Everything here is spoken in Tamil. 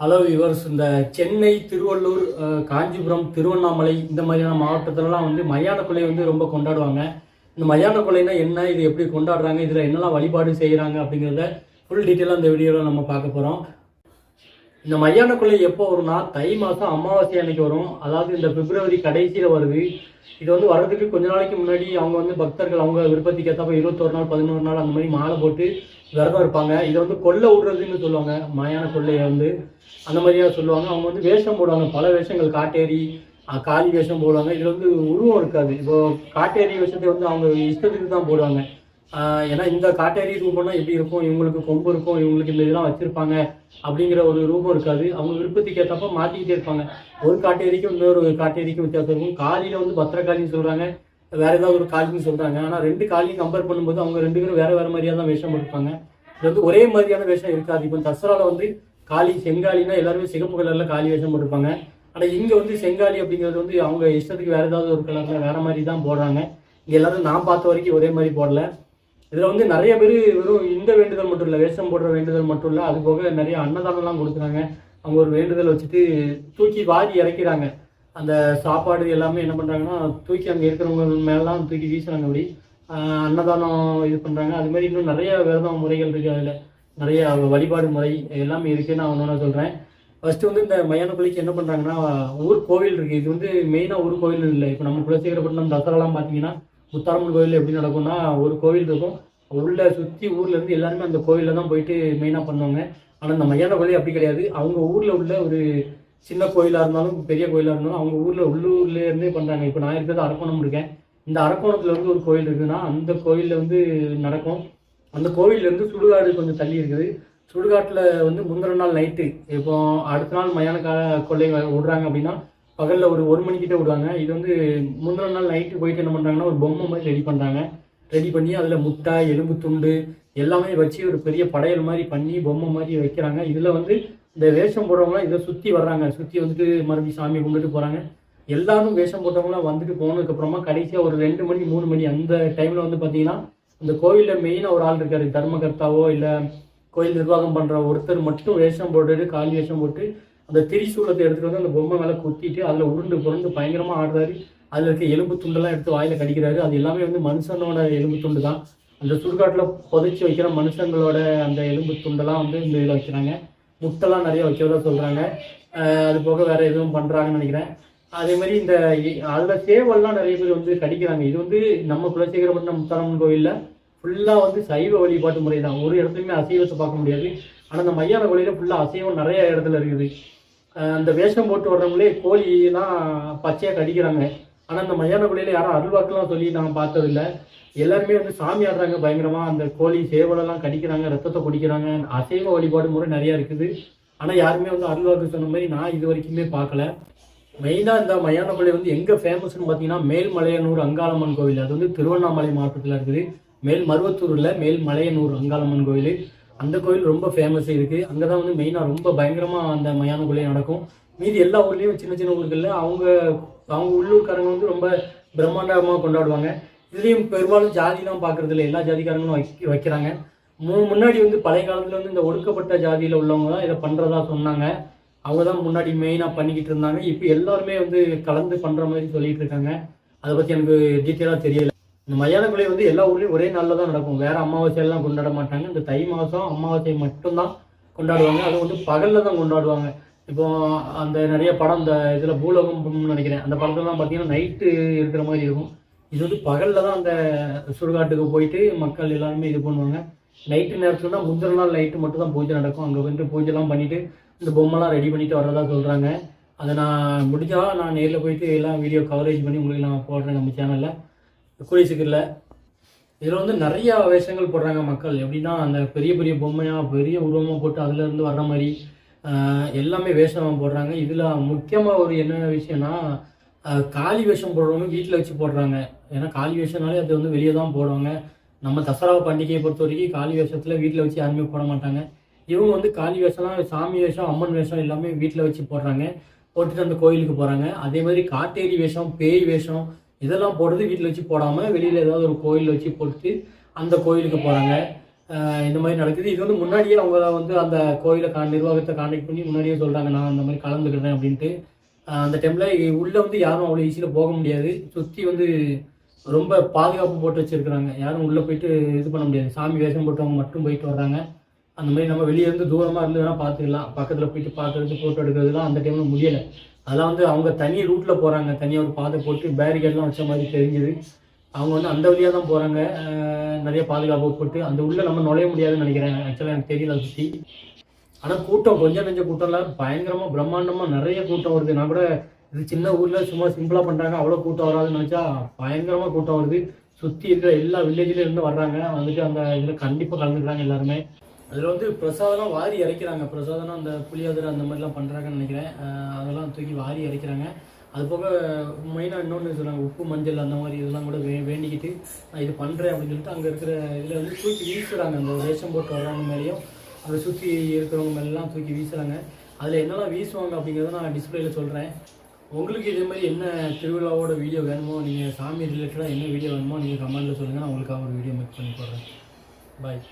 ஹலோ யுவர்ஸ் இந்த சென்னை திருவள்ளூர் காஞ்சிபுரம் திருவண்ணாமலை இந்த மாதிரியான மாவட்டத்திலலாம் வந்து மயான கொலை வந்து ரொம்ப கொண்டாடுவாங்க. இந்த மயான கொலைனா என்ன? இது எப்படி கொண்டாடுறாங்க? இதில் என்னெல்லாம் வழிபாடு செய்கிறாங்க அப்படிங்கிறத ஃபுல் டீட்டெயிலாக இந்த வீடியோவில் நம்ம பார்க்க போகிறோம் இந்த மையான கொள்ளை எப்போ வரும்னா தை மாதம் அமாவாசை அன்னைக்கு வரும். அதாவது இந்த பிப்ரவரி கடைசியில் வருது. இது வந்து வர்றதுக்கு கொஞ்ச நாளைக்கு முன்னாடி அவங்க வந்து பக்தர்கள் அவங்க விருப்பத்துக்கு ஏற்றப்ப இருபத்தொரு நாள் பதினோரு நாள் அந்த மாதிரி மாலை போட்டு விரதம் இருப்பாங்க. இதை வந்து கொல்லை விடுறதுன்னு சொல்லுவாங்க. மயான கொள்ளையை வந்து அந்த மாதிரியாக சொல்லுவாங்க. அவங்க வந்து வேஷம் போடுவாங்க. பல வேஷங்கள். காட்டேரி காளி வேஷம் போடுவாங்க. இதில் வந்து உருவம் இருக்காது. இப்போ காட்டேரி வேஷத்தை வந்து அவங்க இஷ்டத்துக்கு தான் போடுவாங்க. ஏன்னா இந்த காட்டேரி ரூபம்னா எப்படி இருக்கும்? இவங்களுக்கு கொம்பு இருக்கும் இவங்களுக்கு இந்த இதெல்லாம் வச்சிருப்பாங்க அப்படிங்கிற ஒரு ரூபம் இருக்காது. அவங்க விருப்பத்துக்கு ஏற்றப்ப மாற்றிக்கிட்டே இருப்பாங்க. ஒரு காட்டேரிக்கும் இன்னொரு காட்டேரிக்கும் வித்தியாசம் இருக்கும். காலியில் வந்து பத்திரகாளின்னு சொல்கிறாங்க வேற ஏதாவது ஒரு காளின்னு சொல்கிறாங்க ஆனால் ரெண்டு காளியும் கம்பேர் பண்ணும்போது அவங்க ரெண்டு பேரும் வேற வேற மாதிரியாக தான் வேஷம் போட்டிருப்பாங்க. இது வந்து ஒரே மாதிரியான வேஷம் இருக்காது. இப்போ தசராவில் வந்து காளி செங்காலினா எல்லாருமே சிகப்பு கலரில் காளி வேஷம் போட்டிருப்பாங்க. ஆனால் இங்கே வந்து செங்காலி அப்படிங்கிறது வந்து அவங்க இஷ்டத்துக்கு வேறு ஏதாவது ஒரு கலரில் வேறு மாதிரி தான் போடுறாங்க. இங்கே எல்லாரும் நான் பார்த்த வரைக்கும் ஒரே மாதிரி போடல. இதில் வந்து நிறைய பேர் வெறும் இந்த வேண்டுதல் மட்டும் இல்லை வேஷம் போடுற வேண்டுதல் மட்டும் இல்லை அது போக நிறைய அன்னதானம்லாம் கொடுக்குறாங்க. அவங்க ஒரு வேண்டுதல் வச்சுட்டு தூக்கி வாரி இறக்கிறாங்க. அந்த சாப்பாடு எல்லாமே என்ன பண்ணுறாங்கன்னா தூக்கி அங்கே இருக்கிறவங்க மேலாம் தூக்கி வீசுறாங்க அப்படி. அன்னதானம் இது பண்ணுறாங்க அது மாதிரி இன்னும் நிறைய விரதம் முறைகள் இருக்குது அதில். நிறைய வழிபாடு முறை எல்லாமே இருக்குன்னு நான் ஒன்று சொல்கிறேன் ஃபஸ்ட்டு வந்து இந்த மயான கொலைக்கு என்ன பண்ணுறாங்கன்னா ஊர் கோவில் இருக்குது இது வந்து மெயினாக ஊர் கோவில் இல்லை. இப்போ நம்ம குலசேகரப்பட்டினம் தசராலாம் பார்த்தீங்கன்னா முத்தாரம்மன் கோவில் எப்படி நடக்கும்னா ஒரு கோவில் இருக்கும். உள்ள சுற்றி ஊர்லேருந்து எல்லாருமே அந்த கோவிலில் தான் போயிட்டு மெயினாக பண்ணுவாங்க. ஆனால் இந்த மையான கோயில் அப்படி கிடையாது. அவங்க ஊரில் உள்ள ஒரு சின்ன கோயிலாக இருந்தாலும் பெரிய கோயிலாக இருந்தாலும் அவங்க ஊரில் உள்ளூர்லேருந்தே பண்ணுறாங்க இப்போ நான் இருக்கிறது அரக்கோணம் இருக்கேன். இந்த அரக்கோணத்தில் வந்து ஒரு கோயில் இருக்குதுன்னா அந்த கோயிலில் வந்து நடக்கும். அந்த கோவிலேருந்து சுடுகாடு கொஞ்சம் தள்ளி இருக்குது. சுடுகாட்டில் வந்து முந்தின நாள் நைட்டு இப்போ அடுத்த நாள் மயான கா கொள்ளை விடுறாங்க அப்படின்னா பகலில் ஒரு ஒரு மணிக்கிட்ட விடுவாங்க. இது வந்து முந்தின நாள் நைட்டு போயிட்டு என்ன பண்ணுறாங்கன்னா ஒரு பொம்மை மாதிரி ரெடி பண்ணுறாங்க ரெடி பண்ணி அதில் முட்டை எலும்பு துண்டு எல்லாமே வச்சு ஒரு பெரிய படையல் மாதிரி பண்ணி பொம்மை மாதிரி வைக்கிறாங்க. இதில் வந்து இந்த வேஷம் போடுறவங்களாம் இதை சுற்றி வர்றாங்க. சுற்றி வந்துட்டு மறுபடியும் சாமி கும்பிட்டுட்டு போகிறாங்க எல்லாரும் வேஷம் போட்டவங்களாம் வந்துட்டு போனதுக்கப்புறமா கடைசியாக ஒரு ரெண்டு மணி மூணு மணி அந்த டைமில் வந்து பார்த்தீங்கன்னா இந்த கோவிலில் மெயினாக ஒரு ஆள் இருக்காரு. தர்மகர்த்தாவோ இல்லை கோயில் நிர்வாகம் பண்ணுற ஒருத்தர் மட்டும் வேஷம் போட்டுட்டு கால் வேஷம் போட்டு அந்த திரிசூலத்தை எடுத்துகிட்டு வந்து அந்த பொம்மை மேலே குத்திட்டு அதில் உருண்டு புரண்டு பயங்கரமாக ஆடுறாரு. அதில் இருக்க எலும்பு துண்டெல்லாம் எடுத்து வாயில் கடிக்கிறாரு. அது எல்லாமே வந்து மனுஷனோட எலும்பு துண்டு தான் அந்த சுடுகாட்டில் புதைச்சி வைக்கிற மனுஷங்களோட அந்த எலும்பு துண்டெல்லாம் வந்து இந்த இதில் வைக்கிறாங்க. முட்டெல்லாம் நிறைய வைக்கிறதா சொல்கிறாங்க அது போக வேறு எதுவும் பண்ணுறாங்கன்னு நினைக்கிறேன். அதே மாதிரி இந்த அதில் சேவல்லாம் நிறைய பேர் வந்து கடிக்கிறாங்க. இது வந்து நம்ம குலசேகரப்பட்டினம் முத்தாரம்மன் கோயிலில் ஃபுல்லாக வந்து சைவ வழிபாட்டு முறை தான் ஒரு இடத்துலையுமே அசைவத்தை பார்க்க முடியாது. ஆனால் இந்த மையான கோயிலில் ஃபுல்லாக அசைவம் நிறைய இடத்துல இருக்குது. அந்த வேஷம் போட்டு வர்றவங்களே கோழிலாம் பச்சையாக கடிக்கிறாங்க. ஆனால் அந்த மையான கோயில யாரும் அருள்வாக்குலாம் சொல்லி நான் பார்த்ததில்லை. எல்லாருமே வந்து சாமி ஆடுறாங்க பயங்கரமாக அந்த கோழி சேவலெல்லாம் கடிக்கிறாங்க ரத்தத்தை குடிக்கிறாங்க. அசைவ வழிபாடு முறை நிறையா இருக்குது. ஆனால் யாருமே வந்து அருள்வாக்கு சொன்ன மாதிரி நான் இது வரைக்குமே பார்க்கல. மெயினாக இந்த மயானப்பள்ளி வந்து எங்கே ஃபேமஸ்னு பார்த்தீங்கன்னா மேல்மலையனூர் அங்காளம்மன் கோவில். அது வந்து திருவண்ணாமலை மாவட்டத்தில் இருக்குது. மேல் மருவத்தூரில் மேல்மலையனூர் அங்காளம்மன் கோவில். அந்த கோயில் ரொம்ப ஃபேமஸ் இருக்குது அங்கே தான் வந்து மெயினாக ரொம்ப பயங்கரமாக அந்த மயான நடக்கும். மீதி எல்லா ஊர்லேயும் சின்ன சின்ன ஊர்களில் அவங்க அவங்க உள்ளூர்காரங்க வந்து ரொம்ப பிரம்மாண்டமாக கொண்டாடுவாங்க. இதுலேயும் பெரும்பாலும் ஜாதிலாம் பார்க்குறது இல்லை எல்லா ஜாதிக்காரங்களும் வைக்க வைக்கிறாங்க. மு- முன்னாடி வந்து பழைய காலத்தில் வந்து இந்த ஒடுக்கப்பட்ட ஜாதியில் உள்ளவங்க தான் இதை பண்ணுறதா சொன்னாங்க. அவங்க தான் முன்னாடி மெயினாக பண்ணிக்கிட்டு இருந்தாங்க. இப்போ எல்லாருமே வந்து கலந்து பண்ணுற மாதிரி சொல்லிட்டு இருக்காங்க. அதை பற்றி எனக்கு டீட்டெயிலாக தெரியல. இந்த மயான கொலை வந்து எல்லா ஊர்லேயும் ஒரே நாளில் தான் நடக்கும். வேறு அமாவாசையெல்லாம் கொண்டாட மாட்டாங்க. இந்த தை மாதம் அமாவாசை மட்டும்தான் கொண்டாடுவாங்க. அது வந்து பகலில் தான் கொண்டாடுவாங்க. இப்போ அந்த நிறைய படம் இந்த இதில் பூலோகம் நினைக்கிறேன். அந்த படத்துலலாம் பார்த்தீங்கன்னா நைட்டு இருக்கிற மாதிரி இருக்கும். இது வந்து பகலில் தான் அந்த சுடுகாட்டுக்கு போயிட்டு மக்கள் எல்லாருமே இது பண்ணுவாங்க. நைட்டு நேரத்தில் தான் முந்தின நாள் நைட்டு மட்டும் தான் பூஜை நடக்கும். அங்கே வந்து பூஜைலாம் பண்ணிவிட்டு இந்த பொம்மைலாம் ரெடி பண்ணிட்டு வர்றதா சொல்கிறாங்க அதை நான் முடிஞ்சா நான் நேரில் போயிட்டு எல்லாம் வீடியோ கவரேஜ் பண்ணி உங்களுக்கு நான் போடுறேன் நம்ம சேனலில் குறைசிக்கல இதில் வந்து நிறைய வேஷங்கள் போடுறாங்க மக்கள். எப்படின்னா அந்த பெரிய பெரிய பொம்மையாக பெரிய உருவமாக போட்டு அதுலேருந்து வர்ற மாதிரி எல்லாமே வேஷமாக போடுறாங்க. இதில் முக்கியமாக ஒரு என்ன விஷயம்னா காளி வேஷம் போடுறவங்க வீட்டில் வச்சு போடுறாங்க. ஏன்னா காளி வேஷம்னாலே அது வந்து வெளியே தான் போடுவாங்க. நம்ம தசரா பண்டிகையை பொறுத்த வரைக்கும் காளி வேஷத்தில் வீட்டில் வச்சு யாருமே போட மாட்டாங்க. இவங்க வந்து காளி வேஷம்லாம் சாமி வேஷம் அம்மன் வேஷம் எல்லாமே வீட்டில் வச்சு போடுறாங்க. போட்டுட்டு அந்த கோயிலுக்கு போகிறாங்க அதே மாதிரி காட்டேரி வேஷம் பேய் வேஷம் இதெல்லாம் போடுறது வீட்டில் வச்சு போடாமல் வெளியில் ஏதாவது ஒரு கோயில் வச்சு போட்டு அந்த கோயிலுக்கு போகிறாங்க இந்த மாதிரி நடக்குது. இது வந்து முன்னாடியே அவங்க வந்து அந்த கோயிலை கா நிர்வாகத்தை கான்டாக்ட் பண்ணி முன்னாடியே சொல்கிறாங்க நான் அந்த மாதிரி கலந்துக்கிறேன் அப்படின்ட்டு. அந்த டைமில் உள்ளே வந்து யாரும் அவ்வளோ ஈஸியில் போக முடியாது. சுற்றி வந்து ரொம்ப பாதுகாப்பு போட்டு வச்சுருக்குறாங்க. யாரும் உள்ளே போயிட்டு இது பண்ண முடியாது. சாமி வேஷம் போட்டவங்க மட்டும் போயிட்டு வர்றாங்க. அந்த மாதிரி நம்ம வெளியே இருந்து தூரமாக இருந்து வேணால் பார்த்துக்கலாம். பக்கத்தில் போயிட்டு பார்க்குறது ஃபோட்டோ எடுக்கிறதுலாம் அந்த டைமில் முடியலை. அதெல்லாம் வந்து அவங்க தனி ரூட்டில் போகிறாங்க தனியாக ஒரு பாதை போட்டு பேரிகேட்லாம் வச்ச மாதிரி தெரிஞ்சுது. அவங்க வந்து அந்த வழியாக தான் போகிறாங்க நிறைய பாதுகாப்பு போட்டு அந்த உள்ளே நம்ம நுழைய முடியாதுன்னு நினைக்கிறேன். ஆக்சுவலாக எனக்கு தெரியல அதை ஆனால் கூட்டம் கொஞ்சம் நெஞ்ச கூட்டம்ல பயங்கரமாக பிரம்மாண்டமாக நிறைய கூட்டம் வருது. நான் கூட இது சின்ன ஊரில் சும்மா சிம்பிளாக பண்ணுறாங்க அவ்வளோ கூட்டம் வராதுன்னு நினச்சா பயங்கரமாக கூட்டம் வருது. சுற்றி இருக்கிற எல்லா வில்லேஜ்லேருந்து வர்றாங்க. வந்துட்டு அந்த இதில் கண்டிப்பாக கலந்துக்கிறாங்க எல்லாருமே. அதில் வந்து பிரசாதம்லாம் வாரி இறைக்கிறாங்க. பிரசாதம்னா அந்த புளியோதரை அந்த மாதிரிலாம் பண்ணுறாங்கன்னு நினைக்கிறேன். அதெல்லாம் தூக்கி வாரி இறைக்கிறாங்க. அது போக மெயினாக இன்னொன்று சொல்கிறாங்க உப்பு மஞ்சள் அந்த மாதிரி இதெல்லாம் கூட வே வேண்டிக்கிட்டு நான் இது பண்ணுறேன் அப்படின்னு சொல்லிட்டு அங்கே இருக்கிற இதில் வந்து தூக்கி வீசுகிறாங்க அந்த ரேஷன் போட்டு வர்றவங்க மேலேயும் அதை சுற்றி இருக்கிறவங்க மேலெல்லாம் தூக்கி வீசுகிறாங்க அதில் என்னெல்லாம் வீசுவாங்க அப்படிங்கிறத நான் டிஸ்பிளேயில் சொல்கிறேன் உங்களுக்கு இதே மாதிரி என்ன திருவிழாவோட வீடியோ வேணுமோ நீங்கள் சாமி ரிலேட்டடாக என்ன வீடியோ வேணுமோ நீங்கள் கமெண்ட்டில் சொல்லுங்கள் நான் உங்களுக்காக ஒரு வீடியோ மேக் பண்ணி போடுறேன். பாய்